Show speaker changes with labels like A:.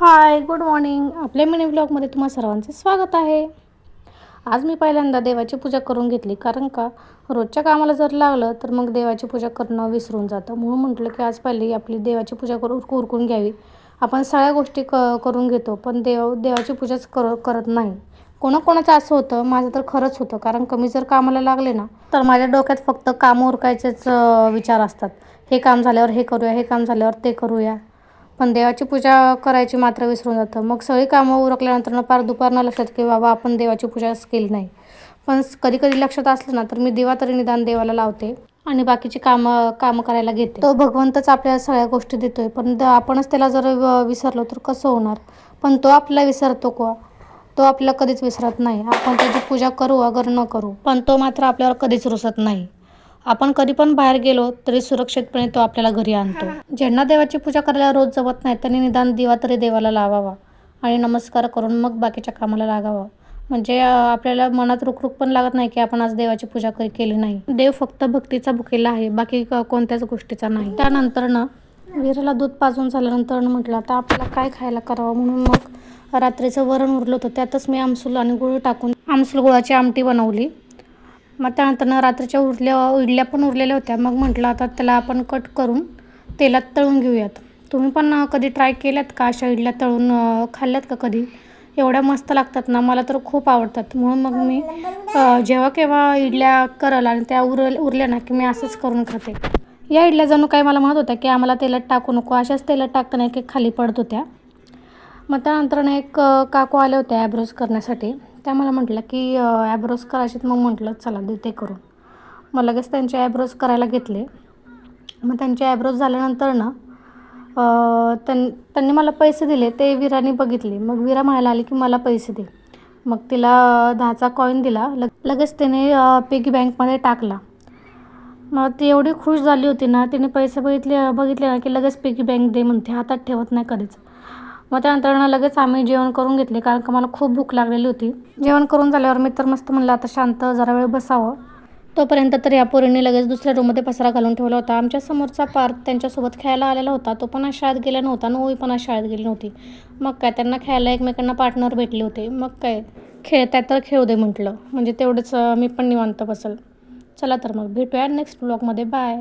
A: हाय good morning आपल्या mini ब्लॉगमध्ये तुम्हा सर्वांचे स्वागत आहे. आज मी पहिल्यांदा देवाची पूजा करून घेतली कारण का? रोजच्या कामाला जर लागलं तर मग देवाची पूजा करणं विसरून जातं. म्हणून म्हटलं की आज पहिली आपली देवाची पूजा करून उरकून घ्यावी. आपण सगळ्या गोष्टी क करून घेतो पण देव देवाची पूजाच कर करत नाही. कोणाकोणाचं असं होतं? माझं तर खरंच होतं कारण कमी जर कामाला लागले ना तर माझ्या डोक्यात फक्त कामं उरकायचेच विचार असतात. हे काम झाल्यावर हे करूया हे काम झाल्यावर ते करूया. पण देवाची पूजा करायची मात्र विसरून जातं. मग सगळी कामं उरकल्यानंतर फार दुपारनं लक्षात की बाबा आपण देवाची पूजाच केली नाही. पण कधी कधी लक्षात असलं ना तर मी दिवा तरी निदान देवाला लावते आणि बाकीची कामं कामं करायला घेते. तो भगवंतच आपल्याला सगळ्या गोष्टी देतोय. पण द- आपणच त्याला जर व- विसरलो तर कसं होणार? पण तो आपल्याला विसरतो का? तो आपल्याला कधीच विसरत नाही. आपण त्याची पूजा करू अगर न करू पण तो मात्र आपल्यावर कधीच रुसत नाही. आपण कधी पण बाहेर गेलो तरी सुरक्षितपणे तो आपल्याला घरी आणतो. ज्यांना देवाची पूजा करायला रोज जमत नाही त्यांनी निदान दिवा तरी देवाला लावावा आणि नमस्कार करून मग बाकीच्या कामाला लागावं. म्हणजे आपल्याला मनात रुखरुख पण लागत नाही की आपण आज देवाची पूजा केली नाही. देव फक्त भक्तीचा भुकेला आहे बाकी कोणत्याच गोष्टीचा नाही. त्यानंतर ना विहिरीला दूध पाजून झाल्यानंतर म्हटलं आता आपल्याला काय खायला करावं? म्हणून मग रात्रीचं वरण उरलं होतं. त्यातच मी आमसूल आणि गुळ टाकून आमसूल गुळाची आमटी बनवली. मग त्यानंतरनं रात्रीच्या उरल्या इडल्या पण उरलेल्या होत्या. मग म्हटलं आता त्याला आपण कट करून तेलात तळून घेऊयात. तुम्ही पण कधी ट्राय केल्यात का? अशा इडल्या तळून खाल्ल्यात का कधी? एवढ्या मस्त लागतात ना मला तर खूप आवडतात. म्हणून मग मी जेव्हा केव्हा इडल्या करल आणि त्या उरल उरल्या ना की मी असंच करून खाते. या इडल्या जणू काही मला म्हणत होत्या की आम्हाला तेलात टाकू नको. अशाच तेलात टाकताना की खाली पडत होत्या. मग त्यानंतरनं एक काकू आले होते ॲब्रोज करण्यासाठी. त्या मला म्हटलं की ॲब्रोज करायचे मग म्हटलं चला देते करून. मग लगेच त्यांचे ॲब्रोज करायला घेतले. मग त्यांचे ॲब्रोज झाल्यानंतर ना त्यां त्यांनी मला पैसे दिले ते विराने बघितले. मग विरा म्हणायला आली की मला पैसे दे. मग तिला दहाचा कॉईन दिला. लग लगेच त्याने पिगी बँकमध्ये टाकला. मग ती एवढी खुश झाली होती ना तिने पैसे बघितले बघितले ना की लगेच पिगी बँक दे म्हणते. हातात ठेवत नाही कधीच. मग त्यानंतर लगेच आम्ही जेवण करून घेतले कारण का मला खूप भूक लागलेली होती. जेवण करून झाल्यावर मी तर मस्त म्हणलं आता शांत जरा वेळ बसावं. तोपर्यंत तर या पोरीने लगेच दुसऱ्या रूममध्ये पसरा घालून ठेवला होता. आमच्या समोरचा पार्थ त्यांच्यासोबत खेळायला आलेला होता. तो पण शाळेत गेला नव्हता आणि पण आज शाळेत गेली नव्हती. मग काय त्यांना खेळायला एकमेकांना पार्टनर भेटले होते. मग काय खेळताय तर खेळू दे म्हटलं. म्हणजे तेवढंच मी पण निवांत बसल. चला तर मग भेटूया नेक्स्ट ब्लॉगमध्ये बाय